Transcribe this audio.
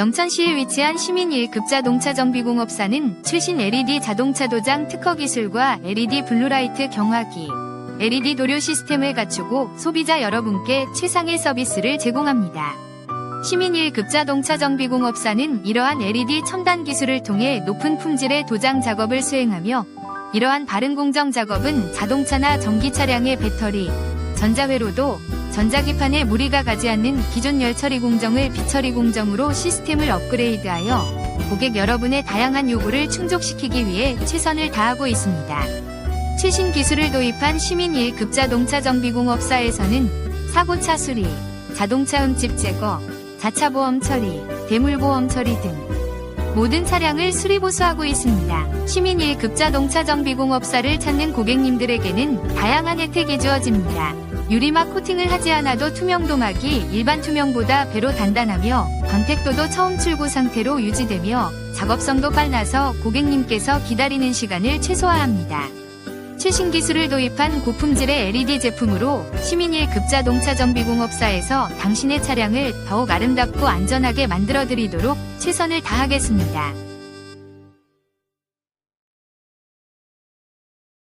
영천시에 위치한 시민 1급 자동차 정비공업사는 최신 LED 자동차 도장 특허 기술과 LED 블루라이트 경화기, LED 도료 시스템을 갖추고 소비자 여러분께 최상의 서비스를 제공합니다. 시민 1급 자동차 정비공업사는 이러한 LED 첨단 기술을 통해 높은 품질의 도장 작업을 수행하며 이러한 바른 공정 작업은 자동차나 전기 차량의 배터리, 전자회로도 전자기판에 무리가 가지 않는 기존 열처리 공정을 비처리 공정으로 시스템을 업그레이드하여 고객 여러분의 다양한 요구를 충족시키기 위해 최선을 다하고 있습니다. 최신 기술을 도입한 시민 1급 자동차 정비공업사에서는 사고차 수리, 자동차 흠집 제거, 자차 보험 처리, 대물 보험 처리 등 모든 차량을 수리 보수하고 있습니다. 시민 1급 자동차 정비공업사를 찾는 고객님들에게는 다양한 혜택이 주어집니다. 유리막 코팅을 하지 않아도 투명 도막이 일반 투명보다 배로 단단하며 광택도도 처음 출고 상태로 유지되며 작업성도 빨라서 고객님께서 기다리는 시간을 최소화합니다. 최신 기술을 도입한 고품질의 LED 제품으로 시민일 급자동차 정비공업사에서 당신의 차량을 더욱 아름답고 안전하게 만들어 드리도록 최선을 다하겠습니다.